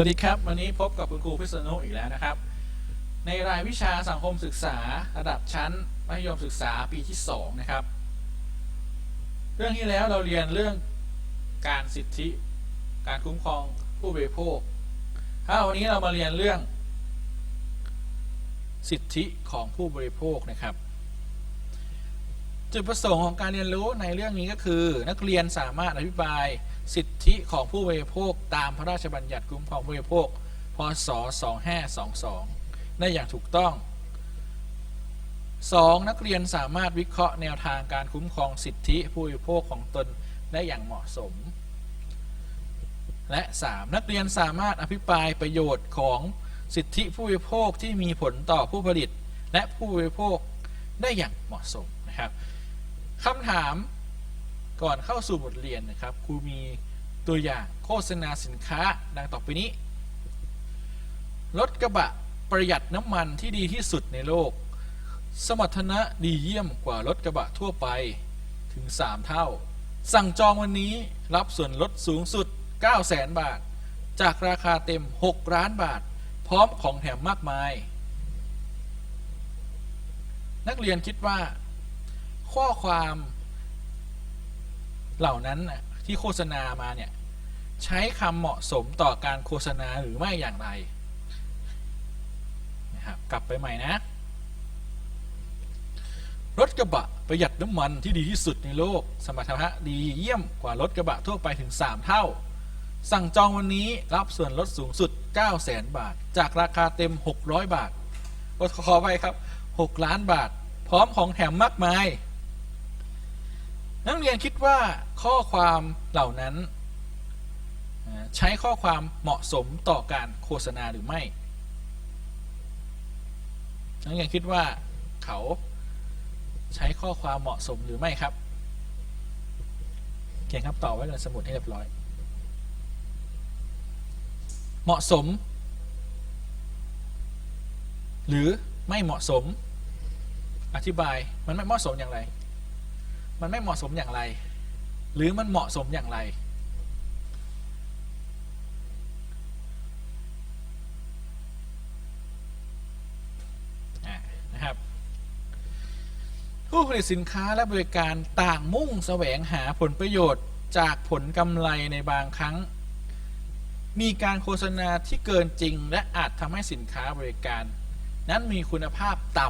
สวัสดีครับ วันนี้พบกับคุณครูพิษณุอีกแล้วนะครับ ในรายวิชาสังคมศึกษาระดับชั้นมัธยมศึกษาปีที่ 2 นะครับ เรื่องที่แล้วเราเรียนเรื่องการสิทธิ การคุ้มครองผู้บริโภค ถ้าวันนี้เรามาเรียนเรื่อง สิทธิของผู้บริโภคนะครับ จุดประสงค์ของการเรียนรู้ในเรื่องนี้ก็คือ นักเรียนสามารถอธิบาย สิทธิของผู้บริโภคตามพระราชบัญญัติคุ้มครองผู้บริโภค พศ 2522 ได้อย่างถูกต้อง 2. นักเรียนสามารถวิเคราะห์แนวทางการคุ้มครองสิทธิผู้บริโภคของตนได้อย่างเหมาะสม และ 3. นักเรียนสามารถอภิปรายประโยชน์ของสิทธิผู้บริโภคที่มีผลต่อผู้ผลิต และผู้บริโภคได้อย่างเหมาะสมนะครับคำถาม ก่อนเข้าสู่บทเรียนนะครับครูมีตัวอย่างโฆษณาสินค้าดังต่อไปนี้ รถกระบะประหยัดน้ำมันที่ดีที่สุดในโลก สมรรถนะดีเยี่ยมกว่ารถกระบะทั่วไปถึง 3 เท่า สั่งจองวันนี้รับส่วนลดสูงสุด 9 0 0 0 0 0 บาท จากราคาเต็ม 6 ล้านบาท พร้อมของแถมมากมาย นักเรียนคิดว่า ข้อความ เหล่านั้นที่โฆษณามาเนี่ยใช้คำเหมาะสมต่อการโฆษณาหรือไม่อย่างไรนะครับกลับไปใหม่นะ รถกระบะประหยัดน้ำมันที่ดีที่สุดในโลก สมรรถนะดีเยี่ยมกว่ารถกระบะทั่วไปถึง 3 เท่า สั่งจองวันนี้รับส่วนลดสูงสุด 9 0 0 0 0 0บาท จากราคาเต็ม 600 บาทขอไปครับ 6 ล้านบาท พร้อมของแถมมากมาย นักเรียนคิดว่าข้อความเหล่านั้น ใช้ข้อความเหมาะสมต่อการโฆษณาหรือไม่ นักเรียนคิดว่าเขาใช้ข้อความเหมาะสมหรือไม่ครับ เขียนคำตอบไว้ในสมุดให้เรียบร้อย เหมาะสม หรือไม่เหมาะสม อธิบายมันไม่เหมาะสมอย่างไร มันไม่เหมาะสมอย่างไร หรือมันเหมาะสมอย่างไร นะครับ ผู้ผลิตสินค้าและบริการต่างมุ่งแสวงหาผลประโยชน์จากผลกำไรในบางครั้ง มีการโฆษณาที่เกินจริง และอาจทำให้สินค้าบริการ นั้นมีคุณภาพต่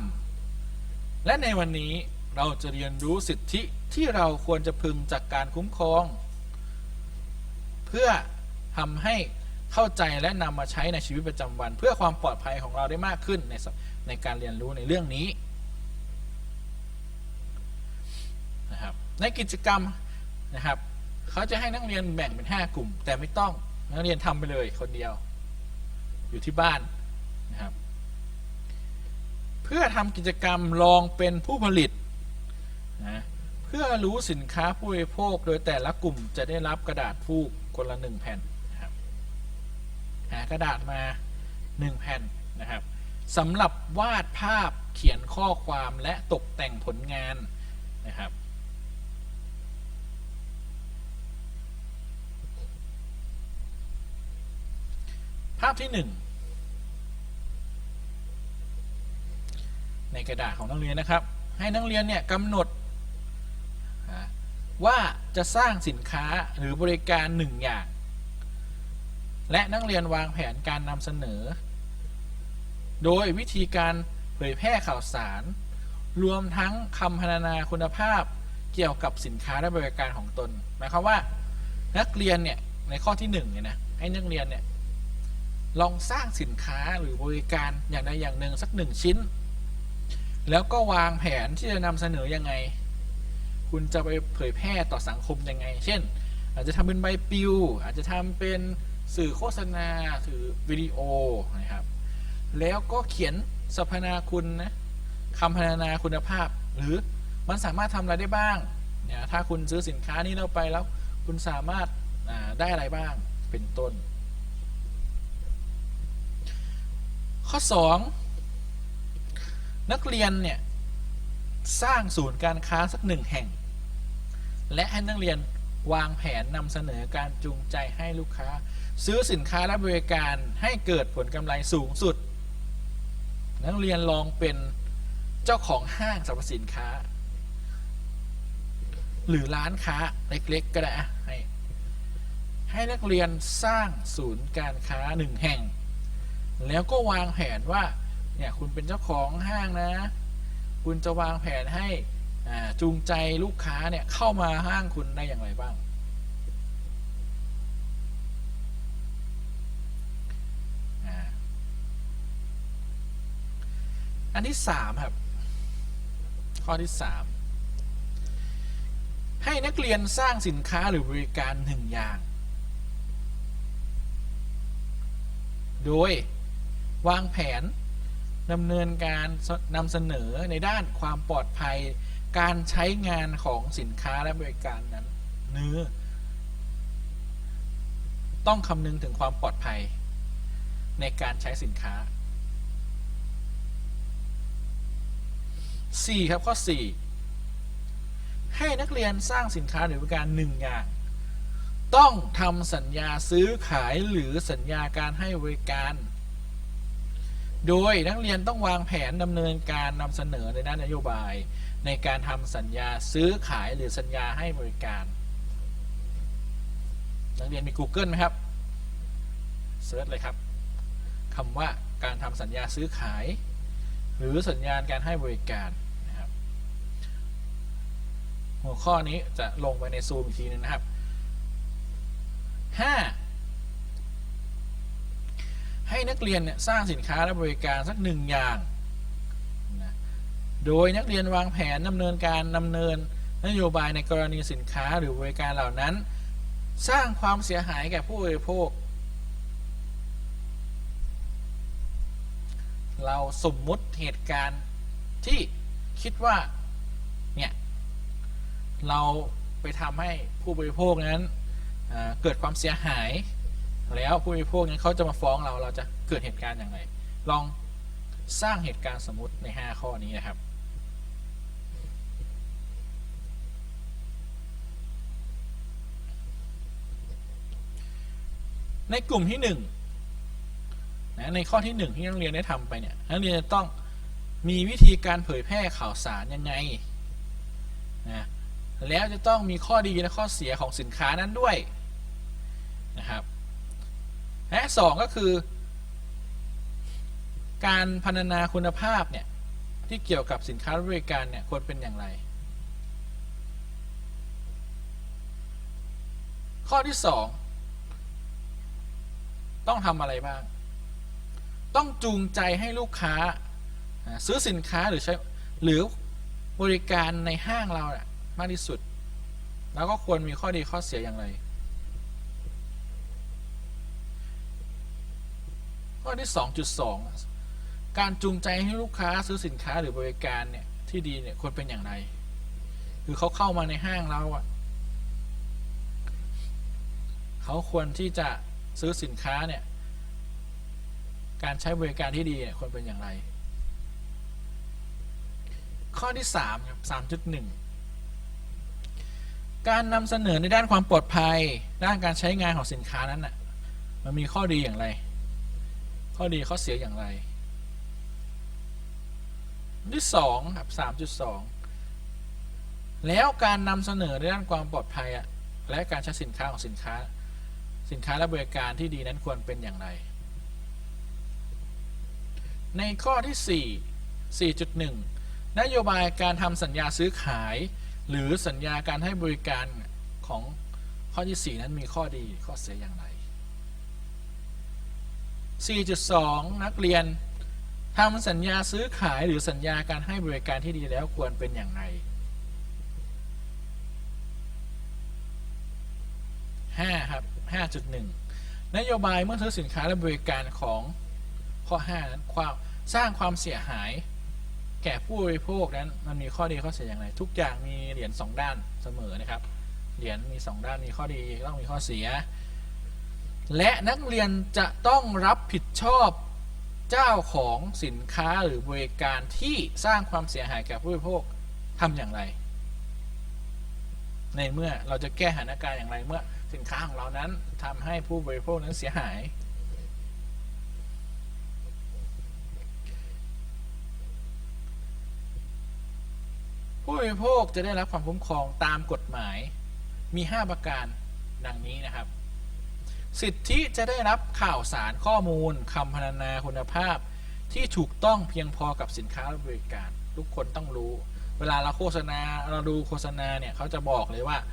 ำและในวันนี้ เราจะเรียนรู้สิทธิที่เราควรจะพึงจากการคุ้มครอง เพื่อทำให้เข้าใจและนำมาใช้ในชีวิตประจำวัน เพื่อความปลอดภัยของเราได้มากขึ้นในในการเรียนรู้ในเรื่องนี้นะครับในกิจกรรมนะครับเขาจะให้นักเรียนแบ่งเป็น 5 กลุ่ม แต่ไม่ต้องนักเรียนทำไปเลยคนเดียว อยู่ที่บ้านนะครับ เพื่อทำกิจกรรมลองเป็นผู้ผลิต นะเพื่อรู้สินค้าผู้บริโภคโดยแต่ละกลุ่มจะได้รับกระดาษฟูกคนละหนึ่งแผ่นนะครับหากระดาษมาหนึ่งแผ่นนะครับสำหรับวาดภาพเขียนข้อความและตกแต่งผลงานนะครับภาพที่หนึ่งในกระดาษของนักเรียนนะครับ ให้นักเรียนเนี่ยกำหนด ว่าจะสร้างสินค้าหรือบริการหนึ่งอย่าง และนักเรียนวางแผนการนำเสนอ โดยวิธีการเผยแพร่ข่าวสาร รวมทั้งคำพรรณนาคุณภาพเกี่ยวกับสินค้าและบริการของตน หมายความว่า นักเรียนเนี่ยในข้อที่หนึ่งเนี่ยนะให้นักเรียนเนี่ยลองสร้างสินค้าหรือบริการอย่างใดอย่างหนึ่งสักหนึ่งชิ้น แล้วก็วางแผนที่จะนำเสนอยังไง คุณจะไปเผยแพร่ต่อสังคมยังไง เช่น อาจจะทำเป็นใบปลิว อาจจะทำเป็นสื่อโฆษณาสื่อวิดีโอนะครับ แล้วก็เขียนสรรพนาคุณนะคำพรรณนาคุณภาพ หรือมันสามารถทำอะไรได้บ้างเนี่ยถ้าคุณซื้อสินค้านี้เราไปแล้ว คุณสามารถได้อะไรบ้างเป็นต้น ข้อ 2 นักเรียนเนี่ย สร้างศูนย์การค้าสักหนึ่งแห่ง และให้นักเรียนวางแผนนำเสนอการจูงใจให้ลูกค้า ซื้อสินค้าและบริการให้เกิดผลกำไรสูงสุด นักเรียนลองเป็นเจ้าของห้างสรรพสินค้า หรือร้านค้าเล็กๆก็ได้ให้ให้นักเรียนสร้างศูนย์การค้าหนึ่งแห่ง แล้วก็วางแผนว่าเนี่ยคุณเป็นเจ้าของห้างนะ คุณจะวางแผนให้ จูงใจลูกค้าเนี่ยเข้ามาห้างคุณได้อย่างไรบ้าง อันที่สามครับ ข้อที่สามให้นักเรียนสร้างสินค้าหรือบริการหนึ่งอย่าง โดยวางแผนดำเนินการนำเสนอในด้านความปลอดภัย การใช้งานของสินค้าและบริการนั้นเนื้อ ต้องคำนึงถึงความปลอดภัย ในการใช้สินค้า 4 ครับข้อ 4 ให้นักเรียนสร้างสินค้าหรือบริการหนึ่งอย่าง ต้องทำสัญญาซื้อขายหรือสัญญาการให้บริการ โดยนักเรียนต้องวางแผนดำเนินการนำเสนอในด้านนโยบาย ในการทำสัญญาซื้อขายหรือสัญญาให้บริการ นักเรียนมี Google ไหมครับเซิร์ชเลยครับคำว่าการทำสัญญาซื้อขาย หรือสัญญาการให้บริการนะครับหัวข้อนี้จะลงไปในซูมอีกทีนึงนะครับ 5 ให้นักเรียนเนี่ยสร้างสินค้าและบริการสักหนึ่งอย่าง โดยนักเรียนวางแผนดำเนินการดำเนินนโยบายในกรณีสินค้าหรือบริการเหล่านั้น สร้างความเสียหายแก่ผู้บริโภค เราสมมุติเหตุการณ์ที่คิดว่า เนี่ย เราไปทำให้ผู้บริโภคนั้นเอ่อเกิดความเสียหาย แล้วผู้บริโภคนั้นเขาจะมาฟ้องเราเราจะเกิดเหตุการณ์อย่างไร ลองสร้างเหตุการณ์สมมติใน 5 ข้อนี้นะครับ ในกลุ่มที่1นะในข้อที่หนึ่งที่นักเรียนได้ทำไปเนี่ยนักเรียนจะต้องมีวิธีการเผยแพร่ข่าวสารยังไงนะแล้วจะต้องมีข้อดีและข้อเสียของสินค้านั้นด้วยนะครับและสองก็คือ การพัฒนาคุณภาพเนี่ยที่เกี่ยวกับสินค้าบริการเนี่ยควรเป็นอย่างไร ข้อที่สอง ต้องทำอะไรบ้าง ต้องจูงใจให้ลูกค้าซื้อสินค้าหรือใช้หรือบริการในห้างเราน่ะมากที่สุด แล้วก็ควรมีข้อดีข้อเสียอย่างไร ข้อที่ 2.2 การจูงใจให้ลูกค้าซื้อสินค้าหรือบริการเนี่ยที่ดีเนี่ยควรเป็นอย่างไร คือเขาเข้ามาในห้างเราอะเขาควรที่จะ ซื้อสินค้าเนี่ย การใช้บริการที่ดีเนี่ยควรเป็นอย่างไร ข้อที่3ครับ3.1 การนำเสนอในด้านความปลอดภัย ด้านการใช้งานของสินค้านั้นน่ะมันมีข้อดีอย่างไร ข้อดีข้อเสียอย่างไร ที่2ครับ3.2 แล้วการนำเสนอในด้านความปลอดภัยอะและการใช้สินค้าของสินค้า สินค้าและบริการที่ดีนั้นควรเป็นอย่างไร ในข้อที่ 4 4.1 นโยบายการทำสัญญาซื้อขาย หรือสัญญาการให้บริการของข้อที่ 4 นั้นมีข้อดีข้อเสียอย่างไร 4.2 นักเรียนทำสัญญาซื้อขายหรือสัญญาการให้บริการที่ดีแล้วควรเป็นอย่างไร 5 ครับ 5.1 นโยบายเมื่อซื้อสินค้าและบริการของข้อ 5 นั้นความสร้างความเสียหาย แก่ผู้บริโภคนั้นมันมีข้อดีข้อเสียอย่างไร ทุกอย่างมีเหรียญสองด้านเสมอนะครับ เหรียญมีสองด้านมีข้อดีต้องมีข้อเสีย และนักเรียนจะต้องรับผิดชอบเจ้าของสินค้าหรือบริการที่สร้างความเสียหายแก่ผู้บริโภคทำอย่างไร ในเมื่อเราจะแก้สถานการณ์อย่างไรเมื่อ สินค้าของเรานั้นทำให้ผู้บริโภคนั้นเสียหาย ผู้บริโภคจะได้รับความคุ้มครองตามกฎหมายมี 5 ประการดังนี้นะครับ สิทธิจะได้รับข่าวสารข้อมูลคำพรรณนาคุณภาพที่ถูกต้องเพียงพอกับสินค้าและบริการ ทุกคนต้องรู้ เวลาเราโฆษณาเราดูโฆษณาเนี่ยเขาจะบอกเลยว่าอ่า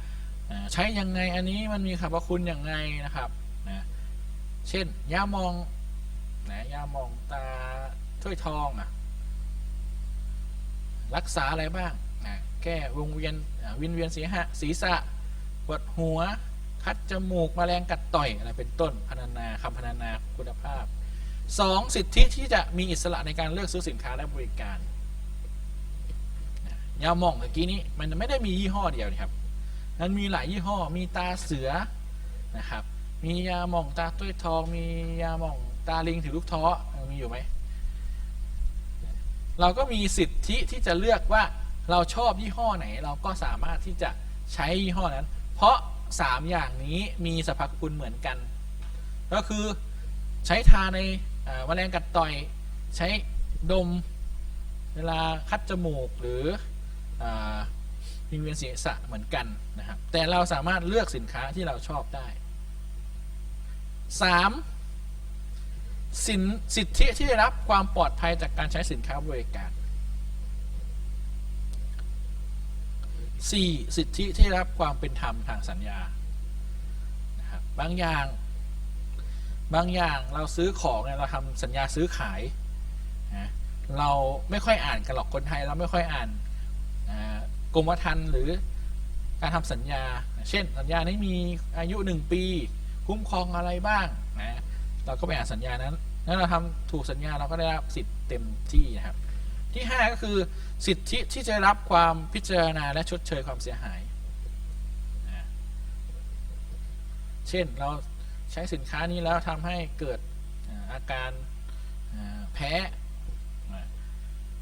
ใช้ยังไงอันนี้มันมีสรรพคุณยังไงนะครับนะเช่นยามองนะยามองตาถ้วยทองอะรักษาอะไรบ้างนะแก้วงเวียนวินเวียนศีรษะศีรษะปวดหัว คัดจมูกมแมลงกัดต่อยอะไรเป็นต้นพรรณนาคำพรรณนาคุณภาพสองสิทธิที่จะมีอิสระในการเลือกซื้อสินค้าและบริการยาหม่องเมื่อกี้นี้มันไม่ได้มียี่ห้อเดียวนะครับ มันมีหลายยี่ห้อมีตาเสือนะครับ มียาหม่องตาตุ้ยทอง มียาหม่องตาลิงถือลูกท้อมีอยู่ไหมเราก็มีสิทธิที่จะเลือกว่าเราชอบยี่ห้อไหน เราก็สามารถที่จะใช้ยี่ห้อนั้น เพราะสามอย่างนี้มีสรรพคุณเหมือนกัน ก็คือใช้ทาในอ่าแมลงกัดต่อย ใช้ดมเวลาคัดจมูกหรืออาวิงเวียนศีรษะเหมือนกันนะครับ แต่เราสามารถเลือกสินค้าที่เราชอบได้ 3. สินสิทธิที่ได้รับความปลอดภัยจากการใช้สินค้าบริการ 4. สิทธิที่ได้รับความเป็นธรรมทางสัญญานะครับบางอย่างบางอย่างเราซื้อของเนี่ยเราทำสัญญาซื้อขายนะเราไม่ค่อยอ่านกันหรอกคนไทยเราไม่ค่อยอ่าน กรมธรรม์หรือการทำสัญญา เช่น สัญญานี้มีอายุ 1 ปี คุ้มครองอะไรบ้างนะเราก็ไปอ่านสัญญานั้นแล้วเราทำถูกสัญญาเราก็ได้รับสิทธิ์เต็มที่นะครับ ที่ 5 ก็คือสิทธิที่จะรับความพิจารณาและชดเชยความเสียหายนะเช่นเราใช้สินค้านี้แล้วทำให้เกิดอาการแพ้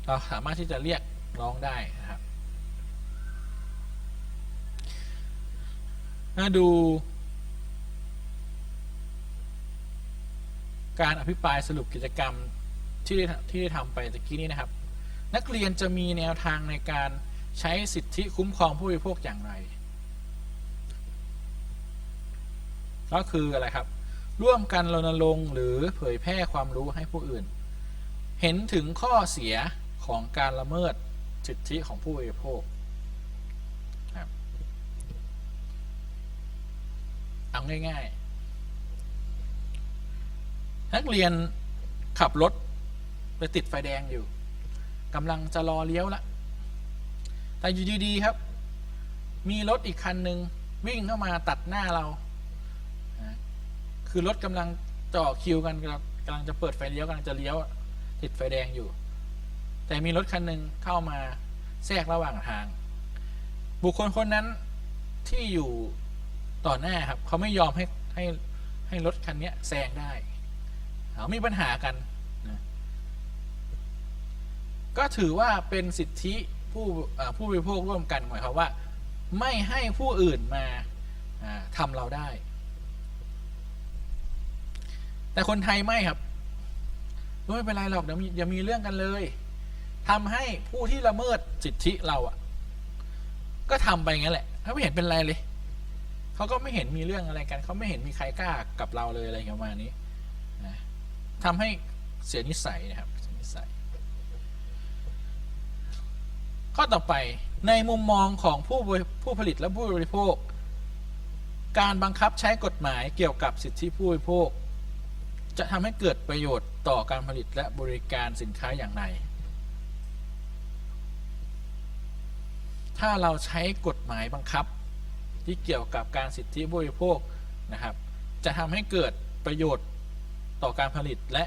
เราสามารถที่จะเรียกร้องได้นะครับ มาดู การอภิปรายสรุปกิจกรรมที่ได้ที่ได้ทำไปตะกี้นี้นะครับ นักเรียนจะมีแนวทางในการใช้สิทธิคุ้มครองผู้บริโภคอย่างไร ก็คืออะไรครับ ร่วมกันรณรงค์หรือเผยแพร่ความรู้ให้ผู้อื่น เห็นถึงข้อเสียของการละเมิดสิทธิของผู้บริโภคครับ เอาง่ายๆ นักเรียนขับรถไปติดไฟแดงอยู่กำลังจะรอเลี้ยวละแต่อยู่ดีๆครับ มีรถอีกคันหนึ่งวิ่งเข้ามาตัดหน้าเรา คือรถกำลังจ่อคิวกันกำลังจะเปิดไฟเลี้ยวกำลังจะเลี้ยว ติดไฟแดงอยู่ แต่มีรถคันหนึ่งเข้ามาแทรกระหว่างทาง บุคคลคนนั้นที่อยู่ ต่อหน้าครับเขาไม่ยอมให้ให้ให้รถคันนี้แซงได้เขามีปัญหากันนะก็ถือว่าเป็นสิทธิผู้ผู้บริโภคร่วมกันหมายความว่า ไม่ให้ผู้อื่นมาทำเราได้ แต่คนไทยไม่ครับไม่เป็นไรหรอกเดี๋ยวมีอย่ามีเรื่องกันเลยทำให้ผู้ที่ละเมิดสิทธิเราอะ ก็ทำไปงั้นแหละเขาไม่เห็นเป็นไรเลย เขาก็ไม่เห็นมีเรื่องอะไรกัน เขาไม่เห็นมีใครกล้ากับเราเลยอะไรประมาณนี้นะทำให้เสียนิสัยนะครับเสียนิสัย ข้อต่อไปในมุมมองของผู้ผู้ผลิตและผู้บริโภค การบังคับใช้กฎหมายเกี่ยวกับสิทธิผู้บริโภค จะทำให้เกิดประโยชน์ต่อการผลิตและบริการสินค้าอย่างไรถ้าเราใช้กฎหมายบังคับ ที่เกี่ยวกับการสิทธิผู้บริโภคนะครับ จะทำให้เกิดประโยชน์ต่อการผลิตและ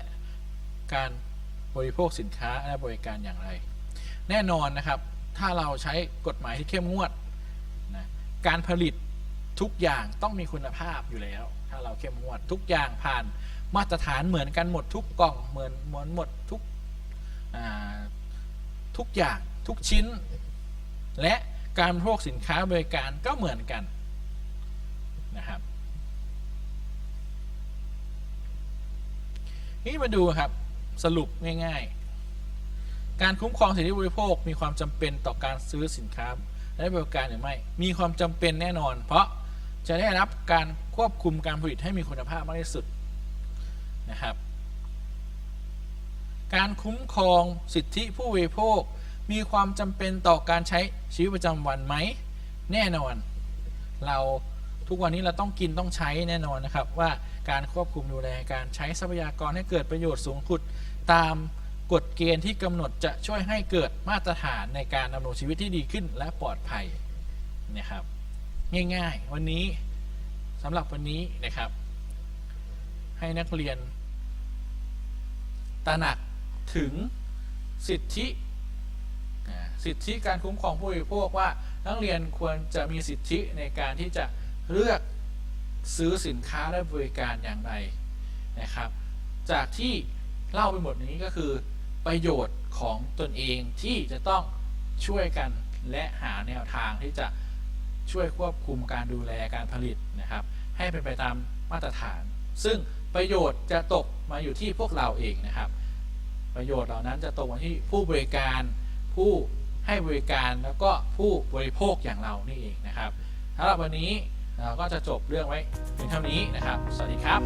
การบริโภคสินค้าและบริการอย่างไร แน่นอนนะครับ ถ้าเราใช้กฎหมายที่เข้มงวดนะการผลิตทุกอย่างต้องมีคุณภาพอยู่แล้ว ถ้าเราเข้มงวดทุกอย่างผ่านมาตรฐานเหมือนกันหมดทุกกล่องเหมือนเหมือนหมดทุกทุกอย่างทุกชิ้น และ การบริโภคสินค้าบริการก็เหมือนกันนะครับนี่มาดูครับสรุปง่าย ๆ การคุ้มครองสิทธิบริโภคมีความจำเป็นต่อการซื้อสินค้าและบริการหรือไม่ มีความจำเป็นแน่นอน เพราะจะได้รับการควบคุมการผลิตให้มีคุณภาพมากที่สุดนะครับ การคุ้มครองสิทธิผู้บริโภค มีความจำเป็นต่อการใช้ชีวิตประจำวันไหม แน่นอน เราทุกวันนี้เราต้องกินต้องใช้แน่นอนนะครับ ว่าการควบคุมดูแลการใช้ทรัพยากรให้เกิดประโยชน์สูงสุดตามกฎเกณฑ์ที่กำหนดจะช่วยให้เกิดมาตรฐานในการดำรงชีวิตที่ดีขึ้นและปลอดภัยนะครับ ง่ายๆ วันนี้สำหรับวันนี้นะครับ ให้นักเรียนตระหนักถึงสิทธิ สิทธิการคุ้มครองผู้บริโภคว่านักเรียนควรจะมีสิทธิในการที่จะเลือกซื้อสินค้าและบริการอย่างไรนะครับ จากที่เล่าไปหมดนี้ก็คือ ประโยชน์ของตนเองที่จะต้องช่วยกันและหาแนวทางที่จะช่วยควบคุมการดูแลการผลิตนะครับ ให้เป็นไปตามมาตรฐาน ซึ่งประโยชน์จะตกมาอยู่ที่พวกเราเองนะครับ ประโยชน์เหล่านั้นจะตกมาที่ผู้บริการผู้ ให้บริการแล้วก็ผู้บริโภคอย่างเรานี่เองนะครับสำหรับวันนี้เราก็จะจบเรื่องไว้เพียงเท่านี้นะครับ สวัสดีครับ